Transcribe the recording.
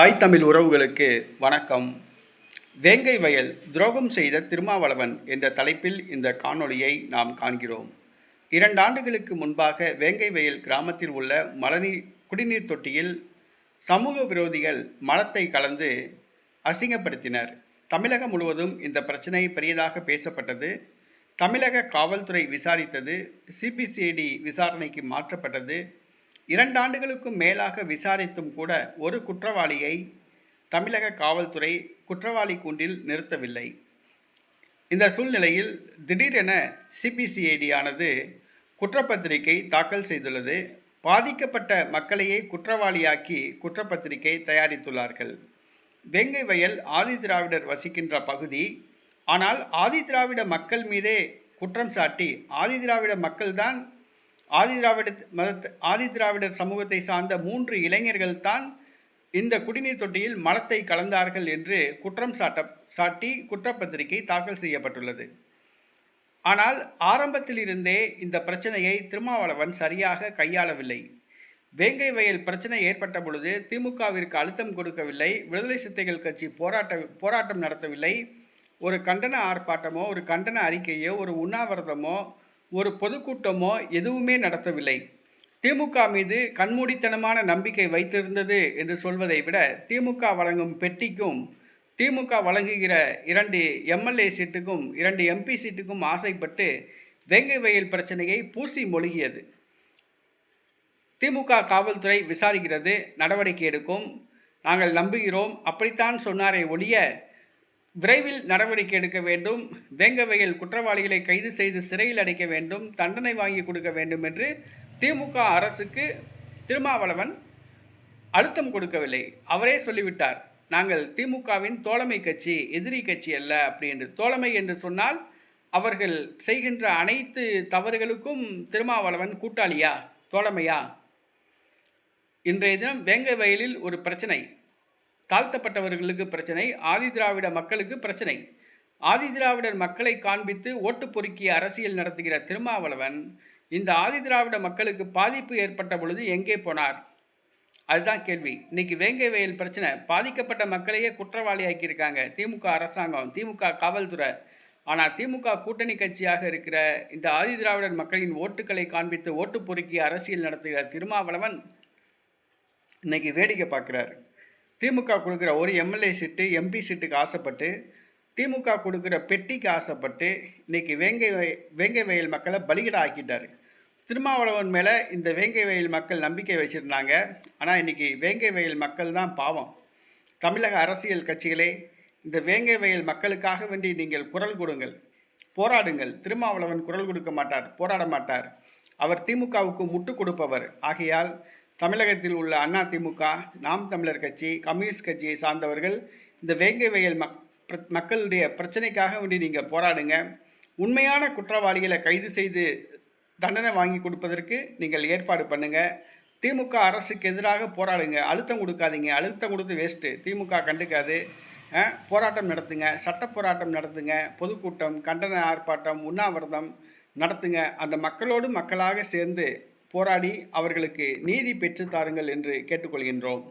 தாய் தமிழ் உறவுகளுக்கு வணக்கம். வேங்கை வயல் துரோகம் செய்த திருமாவளவன் என்ற தலைப்பில் இந்த காணொளியை நாம் காண்கிறோம். இரண்டு ஆண்டுகளுக்கு முன்பாக வேங்கை வயல் கிராமத்தில் உள்ள மலநீர் குடிநீர் தொட்டியில் சமூக விரோதிகள் மலத்தை கலந்து அசிங்கப்படுத்தினர். தமிழகம் முழுவதும் இந்த பிரச்சனை பெரியதாக பேசப்பட்டது. தமிழக காவல்துறை விசாரித்தது. சிபிசிஐடி விசாரணைக்கு மாற்றப்பட்டது. இரண்டு ஆண்டுகளுக்கும் மேலாக விசாரித்தும் கூட ஒரு குற்றவாளியை தமிழக காவல்துறை குற்றவாளி கூண்டில் நிறுத்தவில்லை. இந்த சூழ்நிலையில் திடீரென சிபிசிஐடி ஆனது குற்றப்பத்திரிகை தாக்கல் செய்துள்ளது. பாதிக்கப்பட்ட மக்களையே குற்றவாளியாக்கி குற்றப்பத்திரிகை தயாரித்துள்ளார்கள். வெங்கை வயல் ஆதிதிராவிடர் வசிக்கின்ற பகுதி. ஆனால் ஆதிதிராவிட மக்கள் மீதே குற்றம் சாட்டி ஆதிதிராவிட மக்கள்தான் ஆதிதிராவிட மதத்தை ஆதிதிராவிடர் சமூகத்தை சார்ந்த மூன்று இளைஞர்கள் தான் இந்த குடிநீர் தொட்டியில் மலத்தை கலந்தார்கள் என்று குற்றம் சாட்ட சாட்டி குற்றப்பத்திரிகை தாக்கல் செய்யப்பட்டுள்ளது. ஆனால் ஆரம்பத்திலிருந்தே இந்த பிரச்சனையை திருமாவளவன் சரியாக கையாளவில்லை. வேங்கை வயல் பிரச்சனை ஏற்பட்ட பொழுது திமுகவிற்கு அழுத்தம் கொடுக்கவில்லை விடுதலை சித்தைகள் கட்சி போராட்ட போராட்டம் நடத்தவில்லை. ஒரு கண்டன ஆர்ப்பாட்டமோ ஒரு கண்டன அறிக்கையோ ஒரு உண்ணாவிரதமோ ஒரு பொதுக்கூட்டமோ எதுவுமே நடத்தவில்லை. திமுக மீது கண்மூடித்தனமான நம்பிக்கை வைத்திருந்தது என்று சொல்வதை விட திமுக வழங்கும் பெட்டிக்கும் திமுக வழங்குகிற இரண்டு எம்எல்ஏ சீட்டுக்கும் இரண்டு எம்பி சீட்டுக்கும் ஆசைப்பட்டு வேங்கை வயல் பிரச்சனையை பூசி மொழிகியது. திமுக காவல்துறை விசாரிக்கிறது நடவடிக்கை எடுக்கும். நாங்கள் நம்புகிறோம். அப்படித்தான் சொன்னாரே ஒழிய விரைவில் நடவடிக்கை எடுக்க வேண்டும். வேங்க வயல் குற்றவாளிகளை கைது செய்து சிறையில் அடைக்க வேண்டும். தண்டனை வாங்கி கொடுக்க வேண்டும் என்று திமுக அரசுக்கு திருமாவளவன் அழுத்தம் கொடுக்கவில்லை. அவரே சொல்லிவிட்டார் நாங்கள் திமுகவின் தோழமை கட்சி எதிரி கட்சி அல்ல அப்படி என்று. தோழமை என்று சொன்னால் அவர்கள் செய்கின்ற அனைத்து தவறுகளுக்கும் திருமாவளவன் கூட்டாளியா? தோழமையா? இன்றைய தினம் வேங்க வயலில் ஒரு பிரச்சனை. தாழ்த்தப்பட்டவர்களுக்கு பிரச்சனை ஆதிதிராவிட மக்களுக்கு பிரச்சனை. ஆதிதிராவிடர் மக்களை காண்பித்து ஓட்டு பொறுக்கிய அரசியல் நடத்துகிற திருமாவளவன் இந்த ஆதிதிராவிட மக்களுக்கு பாதிப்பு ஏற்பட்ட பொழுது எங்கே போனார்? அதுதான் கேள்வி. இன்னைக்கு வேங்கை வயல் பிரச்சனை. பாதிக்கப்பட்ட மக்களையே குற்றவாளி ஆக்கியிருக்காங்க. திமுக அரசாங்கம் திமுக காவல்துறை. ஆனால் திமுக கூட்டணி கட்சியாக இருக்கிற இந்த ஆதிதிராவிடர் மக்களின் ஓட்டுக்களை காண்பித்து ஓட்டு பொறுக்கிய அரசியல் நடத்துகிற திருமாவளவன் இன்னைக்கு வேடிக்கை பார்க்குறாரு. திமுக கொடுக்குற ஒரு எம்எல்ஏ சீட்டு எம்பி சீட்டுக்கு ஆசைப்பட்டு திமுக கொடுக்குற பெட்டிக்கு ஆசைப்பட்டு இன்னைக்கு வேங்கை வேங்கை வயல் மக்களை பலிகடா ஆக்கிட்டார் திருமாவளவன் மேலே இந்த வேங்கை வயல் மக்கள் நம்பிக்கை வச்சுருந்தாங்க. ஆனால் இன்றைக்கி வேங்கை வயல் மக்கள் தான் பாவம். தமிழக அரசியல் கட்சிகளே இந்த வேங்கை வயல் மக்களுக்காக வேண்டி நீங்கள் குரல் கொடுங்கள். போராடுங்கள். திருமாவளவன் குரல் கொடுக்க மாட்டார் போராட மாட்டார். அவர் திமுகவுக்கு முட்டு கொடுப்பவர். ஆகையால் தமிழகத்தில் உள்ள அண்ணா திமுக நாம் தமிழர் கட்சி கம்யூனிஸ்ட் கட்சியை சார்ந்தவர்கள் இந்த வேங்கை வயல் மக் மக்களுடைய பிரச்சனைக்காக வேண்டி நீங்கள் போராடுங்க. உண்மையான குற்றவாளிகளை கைது செய்து தண்டனை வாங்கி கொடுப்பதற்கு நீங்கள் ஏற்பாடு பண்ணுங்கள் திமுக அரசுக்கு எதிராக போராடுங்க. அழுத்தம் கொடுக்காதீங்க. அழுத்தம் கொடுத்து வேஸ்ட்டு திமுக கண்டுக்காது. போராட்டம் நடத்துங்க. சட்ட போராட்டம் நடத்துங்க. பொதுக்கூட்டம் கண்டன ஆர்ப்பாட்டம் உண்ணாவிரதம் நடத்துங்க. அந்த மக்களோடு மக்களாக சேர்ந்து போராடி அவர்களுக்கு நீதி பெற்று தாருங்கள் என்று கேட்டுக்கொள்கின்றோம்.